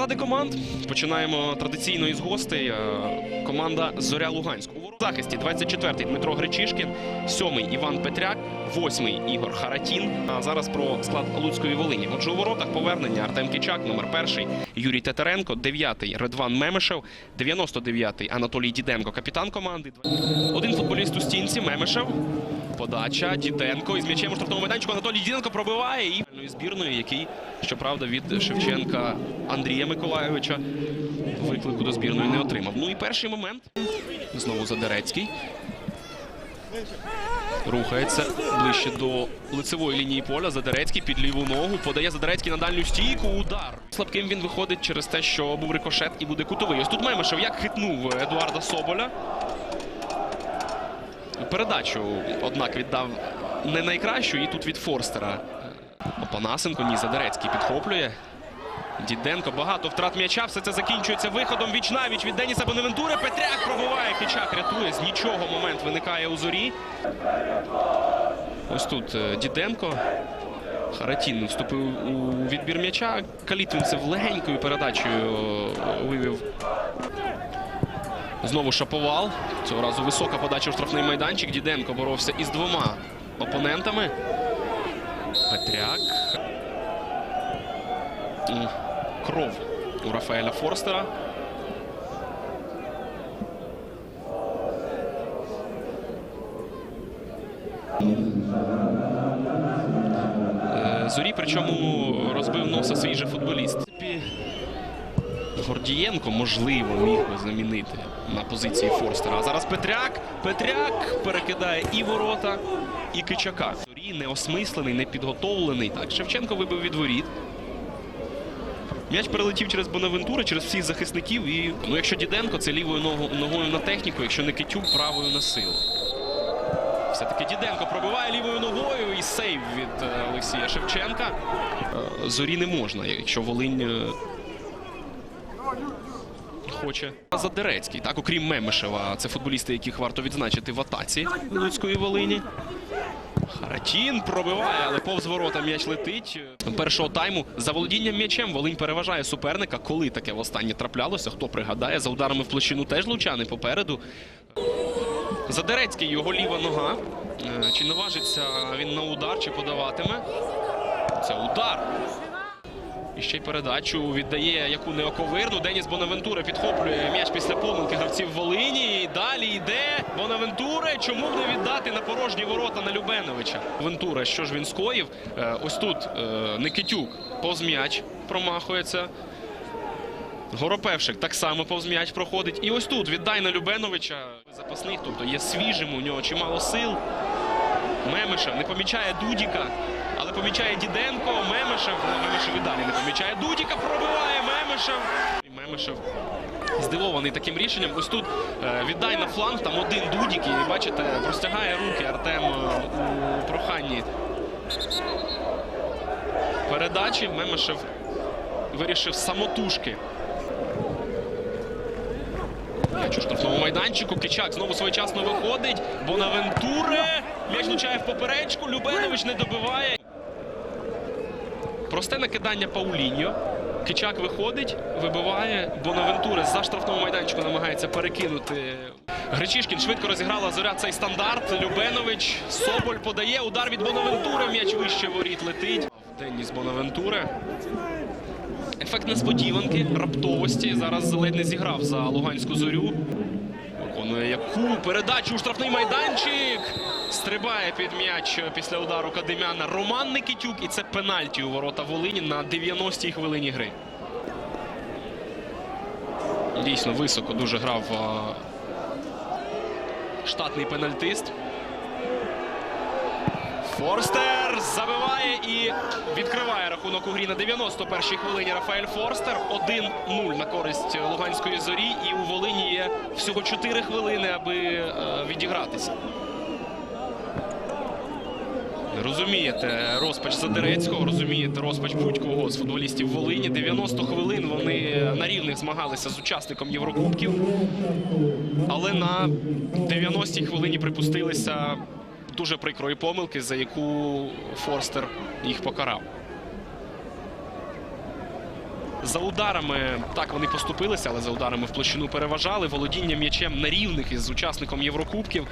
Склади команд починаємо традиційно із гостей. Е, Команда Зоря Луганськ. У захисті 24-й Дмитро Гречишкін, 7-й Іван Петряк, 8-й Ігор Харатін. А зараз про склад Луцької Волині. Отже, у воротах повернення Артем Кичак, номер 1 Юрій Тетеренко, 9-й Редван Мемешев, 99-й Анатолій Діденко, капітан команди. Один футболіст у стінці Мемешев. Подача Діденко із м'ячем у штрафному майданчику. Анатолій Діденко пробиває і збірної, який, щоправда, від Шевченка Андрія Миколайовича виклику до збірної не отримав. Ну і перший момент. Знову Задерецький. Рухається ближче до лицевої лінії поля. Задерецький під ліву ногу. Подає Задерецький на дальню стійку. Удар. Слабким він виходить через те, що був рикошет і буде кутовий. Ось тут Мемешев як хитнув Едуарда Соболя. Передачу, однак, віддав не найкращу, і тут від Форстера. Опанасенко, ні, Задерецький підхоплює. Діденко багато втрат м'яча. Все це закінчується виходом віч навіч від Деніса Бонавентури. Петряк пробиває. Кичак рятує. З нічого момент виникає у зорі. Ось тут е, Діденко. Харатін вступив у відбір м'яча. Калітвінцев легенькою передачею е, вивів Знову Шаповал. Цього разу висока подача в штрафний майданчик. Діденко боровся із двома опонентами. Петряк. Кров у Рафаеля Форстера. Е, Зорі, причому розбив носа свій же футболіст. Гордієнко, можливо, міг би замінити на позиції Форстера. А зараз Петряк. Петряк перекидає і ворота, і Кичака. Зорі неосмислений, непідготовлений. Так, Шевченко вибив від воріт. М'яч перелетів через Бонавентура, через всіх захисників. І ну, якщо Діденко, це лівою ногою на техніку, якщо не Китюк, правою на силу. Все-таки Діденко пробиває лівою ногою і сейв від е, Олексія Шевченка. Е, Зорі не можна, якщо Волинь е, хоче. Задерецький, так, окрім Мемешева, це футболісти, яких варто відзначити в атаці Луцької Волині. Харатін пробиває, але повз ворота м'яч летить. Першого тайму за володінням м'ячем Волинь переважає суперника. Коли таке востаннє траплялося, хто пригадає, за ударами в площину теж лучани попереду. Задерецький його ліва нога. Е, Чи наважиться він на удар, чи подаватиме? Це удар. І ще й передачу віддає яку не оковирну. Деніс Бонавентура підхоплює м'яч після помилки гравців Волині. І далі йде Бонавентура. Чому б не віддати на порожні ворота на Любеновича? Вентура, що ж він скоїв? Е, Ось тут е, Никитюк повз м'яч промахується. Горопевшик так само повз м'яч проходить. І ось тут віддай на Любеновича запасних, тобто є свіжим, у нього чимало сил. Мемешев не помічає Дудіка, але помічає Діденко. Мемешев, ну, Мемешев і далі не помічає Дудіка, пробиває Мемешев. І Мемешев здивований таким рішенням. Ось тут е, віддай на фланг, там один Дудік, і бачите, простягає руки Артем е, у проханні передачі. Мемешев вирішив самотужки. Штрафному майданчику. Кичак знову своєчасно виходить. Бонавентуре. М'яч влучає в поперечку. Любенович не добиває. Просте накидання Пауліньо. Кичак виходить, вибиває. Бонавентуре за штрафного майданчику намагається перекинути. Гречишкін швидко розіграла зоря цей стандарт. Любенович. Соболь подає. Удар від Бонавентури. М'яч вище воріт летить. Деніс Бонавентуре. Ефект несподіванки, раптовості. Зараз ледь не зіграв за Луганську зорю. Виконує яку передачу у штрафний майданчик. Стрибає під м'яч після удару Кадемяна Роман Никитюк. І це пенальті у ворота Волині на 90-й хвилині гри. Дійсно високо дуже грав штатний пенальтист. Форстер забиває і відкриває рахунок у грі на 91-й хвилині Рафаель Форстер. 1-0 на користь Луганської зорі. І у Волині є всього 4 хвилини, аби е, відігратися. Розумієте розпач Задерецького, розумієте розпач будь-кого з футболістів Волині. 90 хвилин вони на рівних змагалися з учасником Єврокубків. Але на 90-й хвилині припустилися дуже прикрої помилки, за яку Форстер їх покарав. За ударами так вони поступилися, але за ударами в площину переважали. Володіння м'ячем на рівних із учасником Єврокубків.